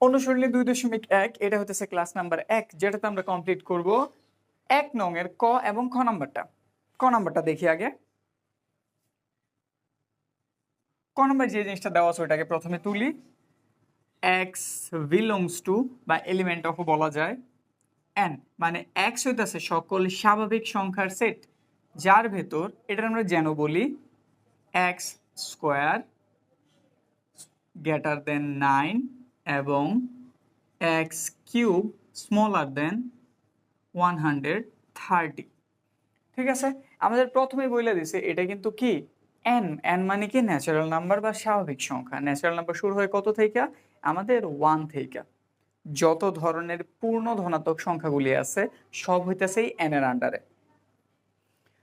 অনুসরণী দুই দশমিক এক, এটা হতেছে ক্লাস নাম্বার এক, যেটাতে আমরা কমপ্লিট করব এক নং এর ক এবং খ নাম্বারটা। ক নাম্বারটা দেখি আগে। ক নাম্বার যে জিনিসটা দেওয়া আছে ওটাকে প্রথমে তুলি। এক্স বিলংস টু বা এলিমেন্ট অফ বলা যায়। এন মানে এক্স হইতেছে সকল স্বাভাবিক সংখ্যার সেট যার ভেতর এটা আমরা যেন বলি x square greater than nine এবং x cube smaller than one hundred thirty ঠিক আছে? আমাদের প্রথমে বলে দিছে, এটা কিন্তু কি? এন এন মানে কি? ন্যাচারাল নাম্বার বা স্বাভাবিক সংখ্যা। ন্যাচারাল নাম্বার শুরু হয় কত থেকে? আমাদের ওয়ান থেকে। যত ধরনের পূর্ণ ধনাত্মক সংখ্যাগুলি আছে, সব হইতেছে এই এন এর আন্ডারে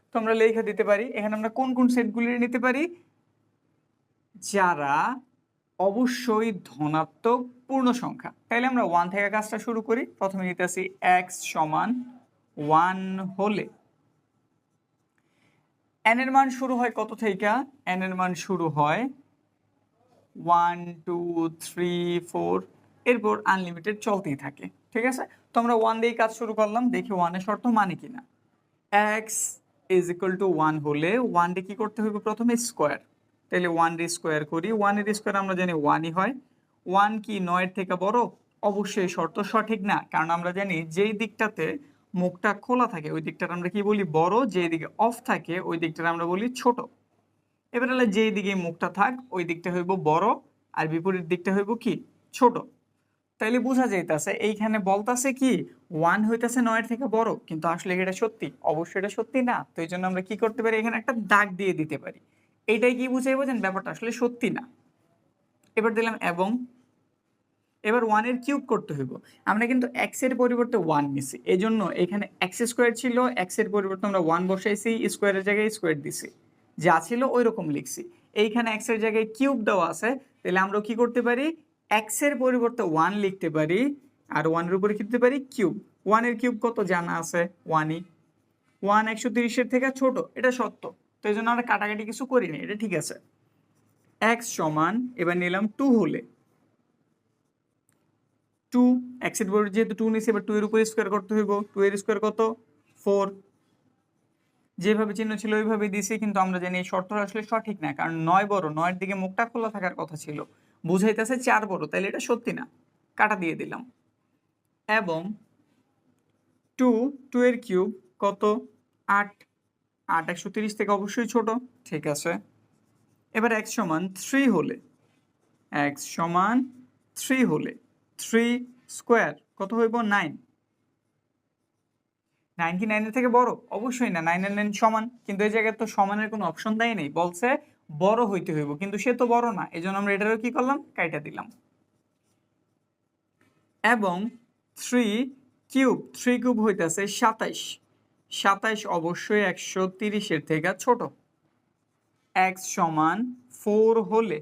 তো আমরা লেখা দিতে পারি, এখানে আমরা কোন কোন সেটগুলি নিতে পারি? যারা অবশ্যই ধনাত্মক পূর্ণ সংখ্যা। তাইলে আমরা ওয়ান থেকে কাজটা শুরু করি। প্রথমে নিতেছি এক্স সমান ওয়ান হলে। এন এর মান শুরু হয় কত থেকে? এন এর মান শুরু হয় ওয়ান টু থ্রি ফোর এরপর আনলিমিটেড চলতেই থাকে। ঠিক আছে? তো আমরা ওয়ান দিয়ে কাজ শুরু করলাম। দেখি ওয়ানের শর্ত মানে কিনা। X is equal to one হলে ওয়ান ডে কি করতে হবে প্রথমে স্কোয়ার তাহলে ওয়ান ডে স্কোয়ার করি। ওয়ান ওয়ানের স্কোয়ার আমরা জানি ওয়ানই হয়। ওয়ান কি নয়ের থেকে বড়? অবশ্যই শর্ত সঠিক না। কারণ আমরা জানি যেই দিকটাতে মুখটা খোলা থাকে, ওই দিকটা আমরা কি বলি বড়, যেই দিকে অফ থাকে, ওই দিকটা আমরা বলি ছোট। এবার হলে যেই দিকে মুখটা থাক, ওই দিকটা হইব বড়, আর বিপরীত দিকটা হইব কি? ছোট। তাইলে বোঝা যাইতাছে, এইখানে বলতাছে কি ওয়ান হইতাছে নয়ের থেকে বড়, কিন্তু আসলে এটা সত্যি? অবশ্যই এটা সত্যি না। তো এই জন্য আমরা কি করতে পারি? এখানে একটা দাগ দিয়ে দিতে পারি। এইটাই কি বুঝাই বোঝেন ব্যাপারটা আসলে সত্যি না। এবার দিলাম এবং। এবার ওয়ানের কিউব করতে হইব। আমরা কিন্তু এক্সের পরিবর্তে ওয়ান নিছি। এই জন্য এখানে এক্স স্কোয়ার ছিল এক্সের পরিবর্তে আমরা ওয়ান বসাইছি স্কোয়ারের জায়গায় স্কোয়ার দিছি। যা ছিল ওই রকম লিখছি। এইখানে এক্সের জায়গায় কিউব দেওয়া আছে। তাহলে আমরা কি করতে পারি? এক্সের পরিবর্তে ওয়ান লিখতে পারি আর ওয়ানের উপরে দিতে পারি? কিউব ওয়ানের কিউব কত জানা আছে? ওয়ানই ওয়ান একশো তিরিশের থেকে ছোট। এটা সত্য। তো এই জন্য আমরা কাটাকাটি কিছু করিনি, এটা ঠিক আছে। এক্স সমান, এবার নিলাম টু হলে। টু এক্সের পর যেহেতু টু নিয়েছি এবার টু এর উপরে স্কোয়ার করতে হইব। টু এর স্কোয়ার কত? ফোর যেভাবে চিহ্ন ছিল ওইভাবে দিয়েছি কিন্তু আমরা জানি এই শর্তটা আসলে সঠিক না, কারণ নয় বড়, নয়ের দিকে মুখটা খোলা থাকার কথা ছিল। বুঝাইতেছে চার বড়, তাইলে এটা সত্যি না। কাটা দিয়ে দিলাম। এবং টু টু এর কিউব কত? আট। আট, একশো তিরিশ থেকে অবশ্যই ছোট। ঠিক আছে। এবার এক্স সমান থ্রি হলে। এক্স সমান থ্রি হলে। থ্রি স্কোয়ার কত হইব? নাইন নাইন কি নাইনের থেকে বড়? অবশ্যই না। নাইন নাইন সমান। কিন্তু এই জায়গায় তো সমানের কোনো অপশন দেয় নেই। বলছে বড় হইতে হইব। কিন্তু সে তো বড় না। এই জন্য আমরা এটারও কি করলাম? কাইটা দিলাম। এবং থ্রি কিউব থ্রি কিউব হইতেছে সাতাইশ। সাতাইশ অবশ্যই একশো তিরিশের থেকে ছোট। এক্স সমান ফোর হলে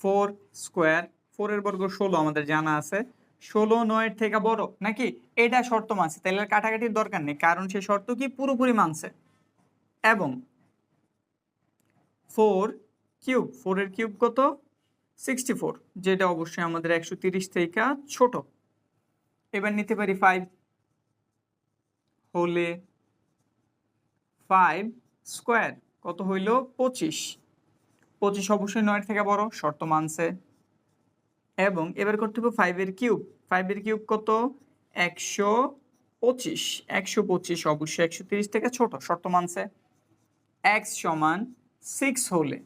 ফোর স্কোয়ার, ফোরের বর্গ ষোলো আমাদের জানা আছে। ষোলো নয়ের থেকে বড়, নাকি? এটা শর্ত মানছে, তাহলে কাটাকাটির দরকার নেই, কারণ সে শর্ত কি পুরোপুরি মানছে। এবং ফোর কিউব, ফোরের কিউব কত? সিক্সটি ফোর, যেটা অবশ্যই আমাদের একশো তিরিশ থেকে ছোট। এবার নিতে পারি ফাইভ হলে ফাইভ স্কোয়ার কত হইল পঁচিশ? পঁচিশ অবশ্যই নয়ের থেকে বড়, শর্ত মানছে। এবং এবার করতে হবে ফাইভের কিউব ফাইভের কিউব কত? একশো পঁচিশ। একশো পঁচিশ অবশ্যই একশো তিরিশ থেকে ছোট, শর্ত মানছে। এক্স সমান সিক্স হলে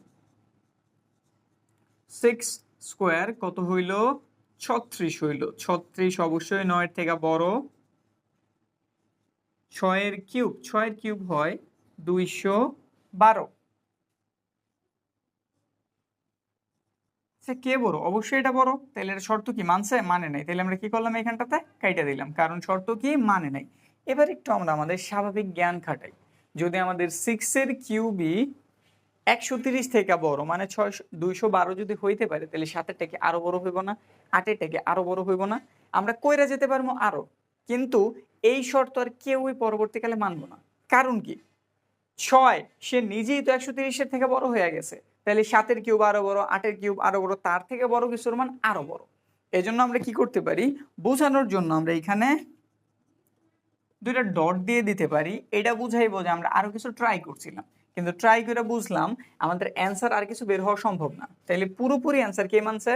সিক্স স্কোয়ার কত হইল? ছত্রিশ হইল। ছত্রিশ অবশ্যই নয়ের থেকে বড় ছয়ের কিউব ছয়ের কিউব হয় দুইশো বারো। সে কে বড়? অবশ্যই এটা বড়। তাহলে এটা শর্ত কি? মানছে? মানে নাই। তাহলে আমরা কি করলাম এখানটাতে? কাইটা দিলাম। কারণ শর্ত কি? মানে নাই। এবার একটু আমরা আমাদের স্বাভাবিক জ্ঞান খাটাই। যদি আমাদের সিক্সের কিউবই একশো তিরিশ থেকে বড় মানে ছয় দুইশো বারো যদি হইতে পারে তাহলে সাতের থেকে আরও বড় হইব না, আটের থেকে আরও বড় হইব না। আমরা কইরা যেতে পারব আরও। কিন্তু এই শর্ত আর কেউই পরবর্তীকালে মানব না। কারণ কি? ছয়, সে নিজেই তো একশো তিরিশের থেকে বড় হয়ে গেছে। তাহলে সাতের কিউব আরও বড়, আটের কিউব আরও বড়, তার থেকে বড় কিছুর মান আরও বড়। এই জন্য আমরা কি করতে পারি? বোঝানোর জন্য আমরা এখানে দুইটা ডট দিয়ে দিতে পারি। এটা বুঝাইবো যে আমরা আরও কিছু ট্রাই করছিলাম। কিন্তু ট্রাই করে বুঝলাম আমাদের অ্যান্সার আর কিছু বের হওয়া সম্ভব না। তাইলে পুরোপুরি অ্যান্সার কে মানছে?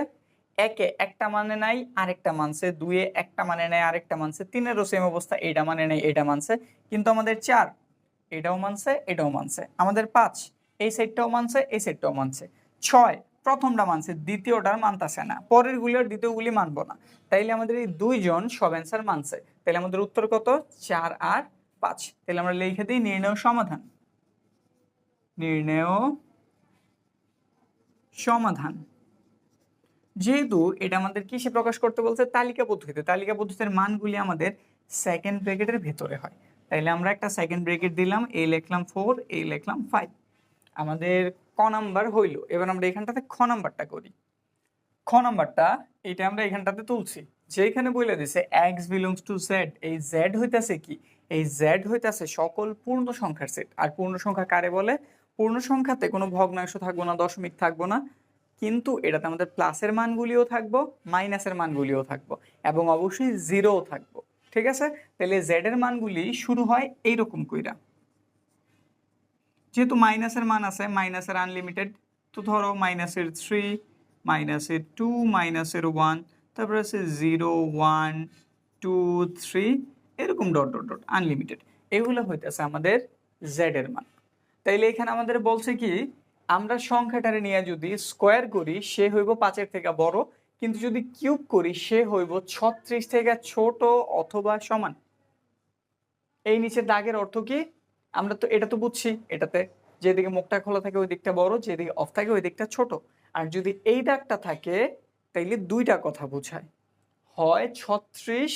একে একটা মানে নাই, আরেকটা মানছে দুয়ে, একটা মানে নেয়, আরেকটা মানছে তিনেরও সেম অবস্থা এটা মানে নেই এটা মানছে। কিন্তু আমাদের চার এটাও মানছে এটাও মানছে। আমাদের পাঁচ, এই সেটটাও মানছে, এই সেটটাও মানছে। ছয় প্রথমটা মানছে দ্বিতীয়টার মানতাছে না। পরের গুলি আর দ্বিতীয়গুলি মানবো না। তাইলে আমাদের এই দুইজন সব অ্যান্সার মানছে। তাহলে আমাদের উত্তর কত? চার আর পাঁচ। তাহলে আমরা লিখে দিই নির্ণয় সমাধান। নির্ণয় সমাধান। যেহেতু এটা আমাদের কিসে প্রকাশ করতে বলছে তালিকা পদ্ধতিতে, তালিকা পদ্ধতির মানগুলি আমাদের সেকেন্ড ব্র্যাকেটের ভেতরে হয়। তাইলে আমরা একটা সেকেন্ড ব্র্যাকেট দিলাম এই লিখলাম ফোর এই লিখলাম ফাইভ আমাদের ক নাম্বার হইল, এবার আমরা এখানটাতে খ নাম্বারটা করি। খ নাম্বারটা এটা আমরা এখানটাতে তুলছি। যেখানে বলে দিছে এক্স বিলংস টু জেড এই জেড হইতাছে কি? এই জেড হইতাছে সকল পূর্ণ সংখ্যার সেট আর পূর্ণ সংখ্যা কারে বলে? পূর্ণ সংখ্যাতে কোনো ভগ্নাংশ থাকব না, দশমিক থাকব না। কিন্তু এটাতে আমাদের প্লাসের মানগুলিও থাকব মাইনাসের মানগুলিও থাকব এবং অবশ্যই জিরোও থাকব, ঠিক আছে? তাহলে জেড এর মানগুলি শুরু হয় এইরকম কইরা। যেহেতু মাইনাসের মান আছে মাইনাসের আনলিমিটেড তো ধরো মাইনাসের থ্রি মাইনাসের টু মাইনাসের ওয়ান তারপরে আছে জিরো ওয়ান টু থ্রি এরকম ডট ডট ডট আনলিমিটেড এগুলো হইতেছে আমাদের জেড এর মান। তাইলে এখানে আমাদের বলছে কি আমরা সংখ্যাটারে নিয়ে যদি স্কোয়ার করি, সে হইব পাঁচের থেকে বড়, কিন্তু যদি কিউব করি, সে হইব ছত্রিশ থেকে ছোট অথবা সমান। এই নিচের দাগের অর্থ কি? আমরা তো এটা তো বুঝছি, এটাতে যেদিকে মুখটা খোলা থাকে ওই দিকটা বড়, যেদিকে অফ থাকে ওই দিকটা ছোট। আর যদি এই দাগটা থাকে, তাইলে দুইটা কথা বোঝায়। হয় ছত্রিশ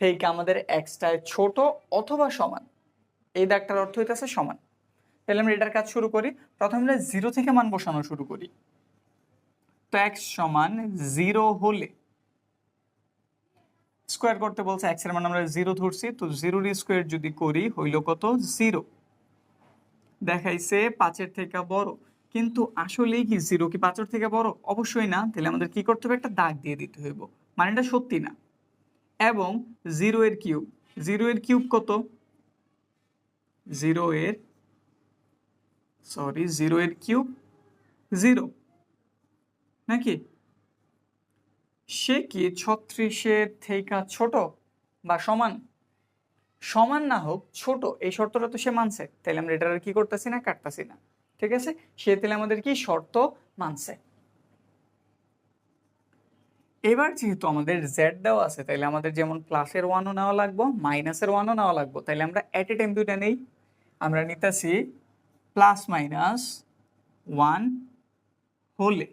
থেকে আমাদের এক্সটায় ছোট অথবা সমান। এই দাগটার অর্থ হইতেছে সমান। তাহলে আমরা কাজ শুরু করি। প্রথমে আমরা জিরো থেকে মান বসানো শুরু করি। তো এক্স সমান জিরো হলে স্কোয়ার করতে বলছে এক্সের মান আমরা জিরো ধরছি, তো জিরোর স্কোয়ার যদি করি হইল কত? জিরো দেখাইছে পাঁচের থেকে বড়। কিন্তু আসলেই কি জিরো কি পাঁচের থেকে বড়? অবশ্যই না। তাহলে আমাদের কি করতে হবে? একটা দাগ দিয়ে দিতে হইব। মানে এটা সত্যি না। এবং জিরো এর কিউব জিরো এর কিউব কত? জিরো এর সরি, জিরো এর কিউব, জিরো। নাকি? সে কি ছত্রিশের থেকে ছোট বা সমান? সমান না হোক, ছোট। এই শর্তটা তো সে মানছে। তাহলে আমরা এটা আর কি করতেছি না, কাটতেছি না। ঠিক আছে? সে তাহলে আমাদের কি শর্ত মানছে? এবার যেহেতু আমাদের জেড দেওয়া আছে তাহলে আমাদের যেমন প্লাসের ওয়ানও নেওয়া লাগবো মাইনাসের ওয়ানও নেওয়া লাগবো তাহলে আমরা অ্যাট এ টাইম দুইটা নেই। আমরা নিতেছি প্লাস মাইনাস ওয়ান হলে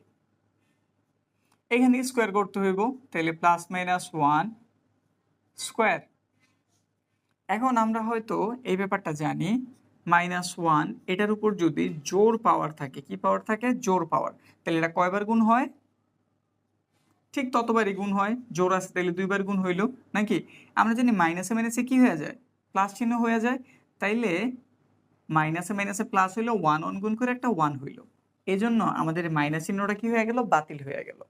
এখানে স্কোয়ার করতে হইব, তাহলে প্লাস মাইনাস ওয়ান স্কোয়ার এখন আমরা হয়তো এই ব্যাপারটা জানি মাইনাস ওয়ান এটার উপর যদি জোর পাওয়ার থাকে, কি পাওয়ার থাকে? জোর পাওয়ার তাহলে এটা কয়বার গুণ হয়? ঠিক ততবারই গুণ হয়, জোর আছে তাহলে দুইবার গুণ হইল, নাকি? আমরা জানি মাইনাসে মাইনাসে কি হয়ে যায়? প্লাস চিহ্ন হয়ে যায়, তাইলে মাইনাসে মাইনাসে প্লাস হইল ওয়ান ওয়ান গুণ করে একটা ওয়ান হইল। এই জন্য আমাদের মাইনাস চিহ্নটা কি হয়ে গেল? বাতিল হয়ে গেল।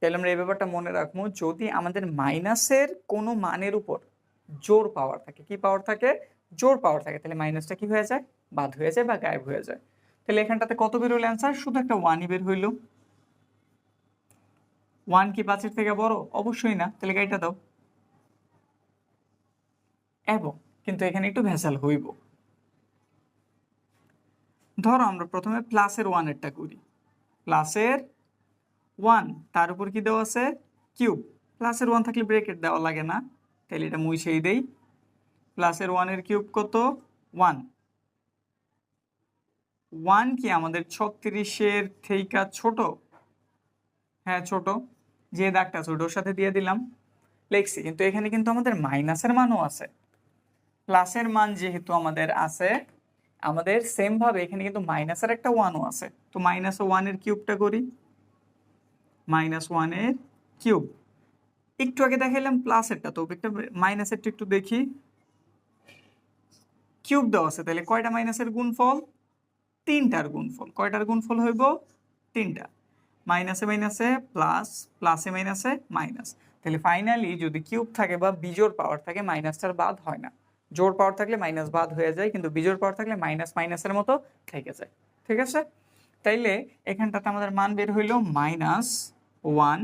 তাহলে আমরা এই ব্যাপারটা মনে রাখব, যদি আমাদের মাইনাসের কোনো মানের উপর জোর পাওয়ার থাকে, কি পাওয়ার থাকে? জোর পাওয়ার থাকে, তাহলে মাইনাসটা কি হয়ে যায়? বাদ হয়ে যায় বা গায়েব হয়ে যায়। তাহলে এখানটাতে কত বের হইল অ্যান্সার শুধু একটা ওয়ানই বের হইল। ওয়ান কি পাঁচের থেকে বড়? অবশ্যই না। তাহলে গাড়িটা দাও। এবং, কিন্তু এখানে একটু ভেজাল হইব। ধরো আমরা প্রথমে প্লাসের ওয়ানেরটা করি। প্লাসের ওয়ান তার উপর কি দেওয়া আছে? কিউব প্লাসের ওয়ান থাকলে ব্রেকেট দেওয়া লাগে না। তাহলে এটা মুছেই দেই। প্লাসের ওয়ানের কিউব কত? ওয়ান ওয়ান কি আমাদের ছত্রিশের থেইকা ছোট? হ্যাঁ ছোট। যে দাগটা ছোট ওর সাথে দিয়ে দিলাম। লিখছি কিন্তু এখানে কিন্তু আমাদের মাইনাসের মানও আছে। প্লাসের মান যেহেতু আমাদের আছে আমাদের সেম ভাবে এখানে কিন্তু মাইনাসের একটা ওয়ানও আছে। তো মাইনাস ওয়ানের কিউবটা করি। মাইনাস ওয়ানের কিউব একটু আগে দেখাইলাম প্লাসেরটা তো একটা মাইনাসেরটা একটু দেখি। কিউব দেওয়া আছে, তাহলে কয়টা মাইনাসের গুণফল? তিনটার গুণফল। কয়টার গুণফল হইব? তিনটা। মাইনাসে মাইনাসে প্লাস প্লাসে মাইনাসে মাইনাস তাহলে ফাইনালি যদি কিউব থাকে বা বিজোর পাওয়ার থাকে মাইনাসটার বাদ হয় না। জোর পাওয়ার থাকলে মাইনাস বাদ হয়ে যায়, কিন্তু বিজোর পাওয়ার থাকলে মাইনাস মাইনাসের মতো থেকে যায়। ঠিক আছে? তাইলে এখানটাতে আমাদের মান বের হইল মাইনাস ওয়ান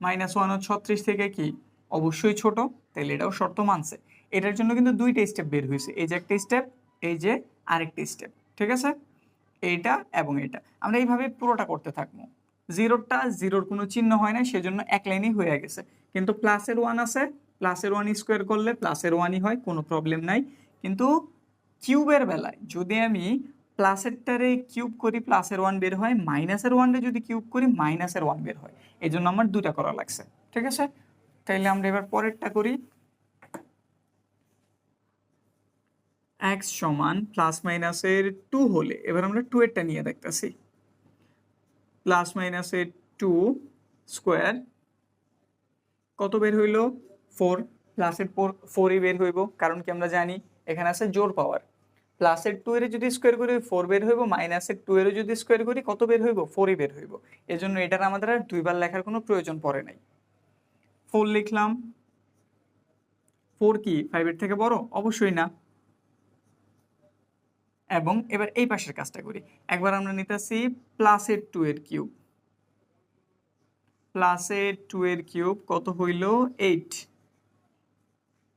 মাইনাস ওয়ান ও ছত্রিশ থেকে কি? অবশ্যই ছোট, তাইলে এটাও শর্ত মানছে। এটার জন্য কিন্তু দুইটা স্টেপ বের হয়েছে এই যে একটা স্টেপ এই যে আরেকটা স্টেপ ঠিক আছে? এইটা এবং এটা। আমরা এইভাবে পুরোটা করতে থাকব। জিরোটা জিরোর কোনো চিহ্ন হয় না সেজন্য এক লাইনই হয়ে গেছে। কিন্তু প্লাসের ওয়ান আছে প্লাসের ওয়ান স্কোয়ার করলে প্লাসের ওয়ানই হয়, কোনো প্রবলেম নাই। কিন্তু কিউবের বেলায় যদি আমি প্লাসেরটারে কিউব করি, প্লাসের ওয়ান বের হয়, মাইনাসের ওয়ানরে যদি কিউব করি, মাইনাসের ওয়ান বের হয়। এই জন্য আমার দুটা করা লাগছে। ঠিক আছে? তাইলে আমরা এবার পরেরটা করি। এক্স সমান প্লাস মাইনাসের টু হলে, এবার আমরা টু এরটা নিয়ে দেখতেছি। প্লাস মাইনাসের টু স্কোয়ার কত বের হইল? ফোর প্লাসের ফোর ফোরই বের হইব, কারণ কি আমরা জানি এখানে আছে জোর পাওয়ার। প্লাসের টু এর যদি স্কোয়ার করি ফোর বের হইব মাইনাসের টু এর যদি স্কোয়ার করি, কত বের হইব? ফোরই বের হইব। এজন্য এটার আমাদের আর দুইবার লেখার কোনো প্রয়োজন পড়ে নাই। ফোর লিখলাম। ফোর কি ফাইভের থেকে বড়? অবশ্যই না। এবং এবার এই পাশের কাজটা করি। একবার আমরা নিতেছি প্লাসের টু এর কিউব প্লাসের টু এর কিউব কত হইল? এইট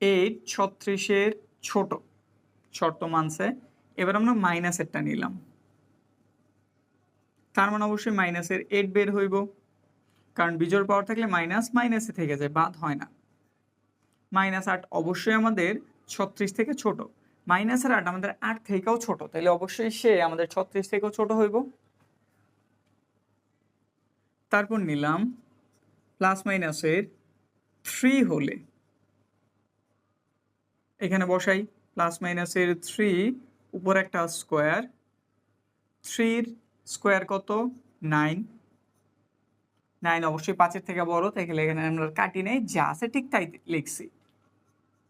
এইট ছত্রিশের ছোট শর্ত মানছে। এবার আমরা মাইনাসেরটা নিলাম। তার মানে অবশ্যই মাইনাসের এইট বের হইব। কারণ বিজোড় পাওয়ার থাকলে মাইনাস মাইনাসে থেকে যায়, বাদ হয় না। মাইনাস আট অবশ্যই আমাদের ছত্রিশ থেকে ছোট। মাইনাসের আট আমাদের আট থেকেও ছোট তাহলে অবশ্যই সে আমাদের ছত্রিশ থেকেও ছোট হইব। তারপর নিলাম প্লাস মাইনাসের থ্রি হলে এখানে বসাই প্লাস মাইনাসের থ্রি উপর একটা স্কোয়ার থ্রির স্কোয়ার কত? নাইন নাইন অবশ্যই পাঁচের থেকে বড়, তাই এখানে আমরা কাটি নেই, যা আছে ঠিক তাই লিখছি।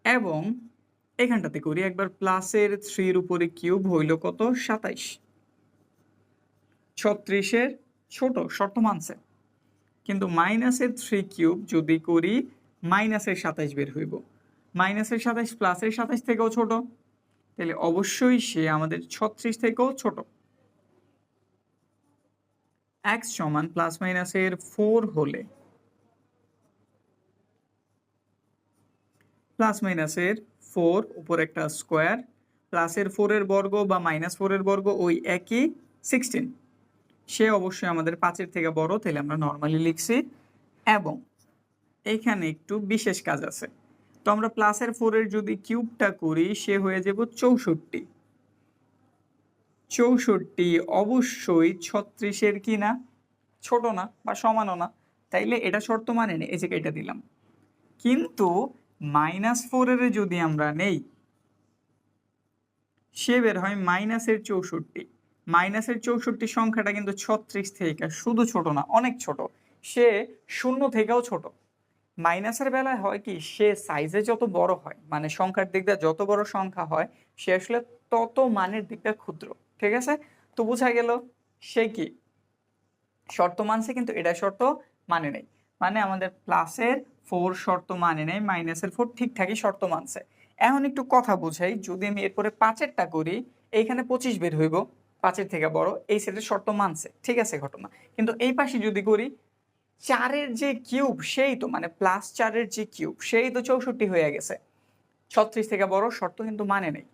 এবং এখানটাতে করি, একবার প্লাসের থ্রির উপরে কিউব হইল কত? সাতাইশ। ছত্রিশের ছোট, শর্ত মানছে। কিন্তু মাইনাসের থ্রি কিউব যদি করি মাইনাসের সাতাইশ বের হইব। মাইনাসের সাতাইশ প্লাসের সাতাইশ থেকেও ছোট। তাহলে অবশ্যই সে আমাদের ছত্রিশ থেকেও ছোট। এক্স সমান প্লাস মাইনাসের ফোর হলে প্লাস মাইনাসের ফোর উপর একটা স্কোয়ার, প্লাসের ফোরের বর্গ বা মাইনাস ফোরের বর্গ ওই একই সিক্সটিন। সে অবশ্যই আমাদের পাঁচের থেকে বড়, তাহলে আমরা নর্মালি লিখছি এবং এইখানে একটু বিশেষ কাজ আছে। তো আমরা প্লাসের ফোরের যদি কিউবটা করি, সে হয়ে যাব চৌষট্টি। চৌষট্টি অবশ্যই ছত্রিশের কি না? ছোট না বা সমানও না। তাইলে এটা শর্ত মানে নেই, এই যে এটা দিলাম। কিন্তু মাইনাস ফোরের যদি আমরা নেই, সে বের হয় মাইনাসের চৌষট্টি। মাইনাসের চৌষট্টি সংখ্যাটা কিন্তু ছত্রিশ থেকে শুধু ছোট না, অনেক ছোট। সে শূন্য থেকেও ছোট। মাইনাসের বেলায় হয় কি, সে সাইজে যত বড় হয় মানে সংখ্যার দিকটা যত বড় সংখ্যা হয়, সে আসলে তত মানের দিকটা ক্ষুদ্র, ঠিক আছে? তো বোঝা গেল সে কি? শর্ত মানছে কিন্তু এটা শর্ত মানে নেই। মানে আমাদের প্লাসের ফোর শর্ত মানে নেই মাইনাসের ফোর ঠিকঠাকই শর্ত মানছে। এখন একটু কথা বুঝাই, যদি আমি এরপরে পাঁচেরটা করি, এইখানে পঁচিশ বের হইব, পাঁচের থেকে বড়, এই সেটের শর্ত মানছে, ঠিক আছে ঘটনা। কিন্তু এই পাশে যদি করি চারের যে কিউব, সেই তো মানে প্লাস চারের যে কিউব, সেই তো চৌষট্টি হয়ে গেছে। ছত্রিশ থেকে বড় শর্ত কিন্তু মানে নেই।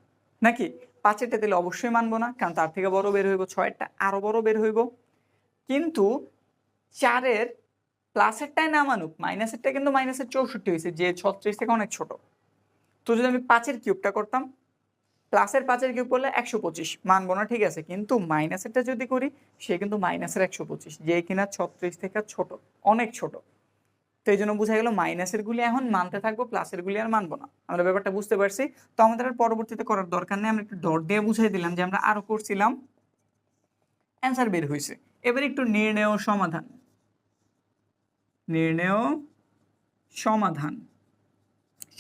নাকি? পাঁচেরটা দিলে অবশ্যই মানবো না, কারণ তার থেকে বড় বের হইব ছয়েরটা, আরও বড় বের হইব। কিন্তু চারের প্লাসেরটাই না মানুক, মাইনাসেরটা কিন্তু মাইনাসের চৌষট্টি হয়েছে যে ছত্রিশ থেকে অনেক ছোট। তো যদি আমি পাঁচের কিউবটা করতাম প্লাসের পাঁচের কিউব করলে একশো পঁচিশ। মানবো না ঠিক আছে, কিন্তু মাইনাসেরটা যদি করি, সে কিন্তু মাইনাসের একশো পঁচিশ। যে কিনা ছত্রিশ থেকে ছোট, অনেক ছোট। তো এই জন্য বোঝা গেল মাইনাসের গুলি এখন মানতে থাকব, প্লাসের গুলি আর মানবো না। আমরা ব্যাপারটা বুঝতে পারছি। তো আমাদের আর পরবর্তীতে করার দরকার নেই, আমরা একটু ডট দিয়ে বুঝাই দিলাম যে আমরা আরও করছিলাম। অ্যান্সার বের হয়েছে। এবার একটু নির্ণয় সমাধান। নির্ণয় সমাধান।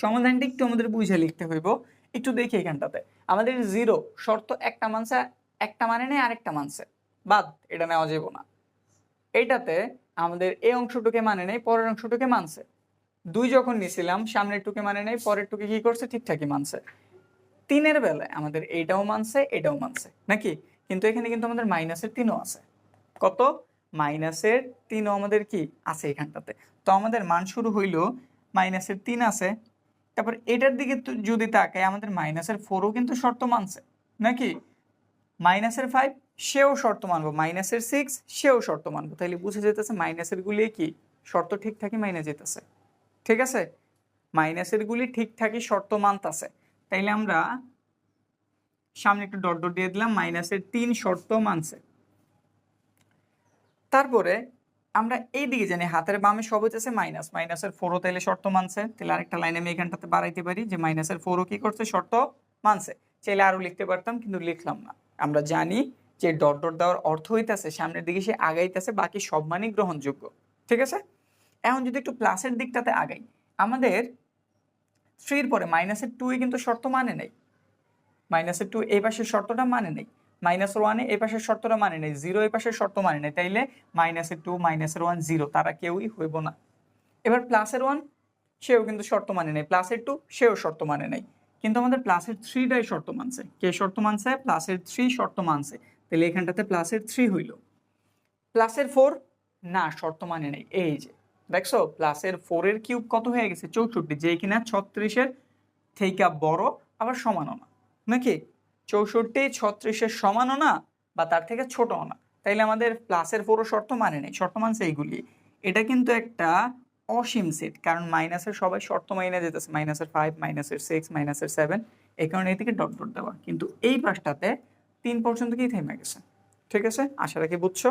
সমাধানটা একটু আমাদের বুঝে লিখতে হইব। একটু দেখি এখানটাতে। আমাদের জিরো শর্ত একটা মানছে, একটা মানে নেই, আরেকটা মানছে। বাদ, এটা নেওয়া যাবে না। এইটাতে আমাদের এই অংশটুকে মানে নেই, পরের অংশটুকে মানছে। দুই যখন নিছিলাম সামনের টুকে মানে নেই পরের টুকে কি করছে, ঠিকঠাকই মানছে। তিনের বেলায় আমাদের এইটাও মানছে, এটাও মানছে, নাকি? কিন্তু এখানে কিন্তু আমাদের মাইনাসের তিনও আছে। কত? মাইনাসের তিনও আমাদের কি? আছে এখানটাতে। তো আমাদের মান শুরু হইল, মাইনাসের তিন আছে তারপর এটার দিকে যদি তাকাই, আমাদের মাইনাসের ফোরও কিন্তু শর্ত মানছে, নাকি? মাইনাসের ফাইভ সেও শর্ত মানবো। মাইনাসের সিক্স সেও শর্ত মানবো। তাহলে বুঝে যেতেছে মাইনাসের গুলি কি? শর্ত ঠিকঠাকই মাইনে যেতেছে। ঠিক আছে? মাইনাসের গুলি ঠিকঠাকই শর্ত মানতাছে। তাইলে আমরা সামনে একটু ডট ডট দিয়ে দিলাম মাইনাসের তিন শর্ত মানছে। তারপরে আমরা এই দিকে জানি, হাতের বামে সব হইতেছে মাইনাস। মাইনাসের ফোরও তাইলে শর্ত মানছে। তাহলে আরেকটা লাইন আমি এখানটাতে বাড়াইতে পারি যে মাইনাসের ফোরও কি করছে? শর্ত মানছে। চাইলে আরও লিখতে পারতাম, কিন্তু লিখলাম না। আমরা জানি যে ডট ডট দেওয়ার অর্থ হইতেছে, সামনের দিকে সে আগাইতেছে, বাকি সব মানই গ্রহণযোগ্য। ঠিক আছে? এখন যদি একটু প্লাসের দিকটাতে আগাই, আমাদের থ্রির পরে মাইনাসের টু এ কিন্তু শর্ত মানে নেই। মাইনাসের টু এই পাশের শর্তটা মানে নেই। মাইনাস ওয়ানে এই পাশের শর্তটা মানে নেই, জিরো এই পাশের শর্ত মানে নেই, তাইলে মাইনাসের টু মাইনাসের ওয়ান জিরো তারা কেউই হইব না। এবার প্লাসের ওয়ান সেও কিন্তু শর্ত মানে নেই প্লাসের টু সেও শর্ত মানে নেই। কিন্তু আমাদের প্লাসের থ্রিটাই শর্ত মানছে। কে শর্ত মানছে? প্লাসের থ্রি শর্ত মানছে। তাহলে এখানটাতে প্লাসের থ্রি হইল। প্লাসের ফোর না, শর্ত মানে নেই। এই যে, দেখছ? প্লাসের ফোরের কিউব কত হয়ে গেছে? চৌষট্টি। যে কিনা ছত্রিশের থেকে বড়, আবার সমানও না। নাকি? চৌষট্টি, ছত্রিশের সমানও না বা তার থেকে ছোটও না। তাইলে আমাদের প্লাসের ফোরও শর্ত মানে নেই। শর্ত মানছে এইগুলি এটা কিন্তু একটা অসীম সেট কারণ মাইনাসের সবাই শর্ত মাইনে যেতেছে। মাইনাসের ফাইভ মাইনাসের সিক্স মাইনাসের সেভেন এই কারণে এই থেকে ডট ডট দেওয়া। কিন্তু এই পাশটাতে তিন পর্যন্ত কি থেমে গেছে? ঠিক আছে? আশা রাখি বুঝছ?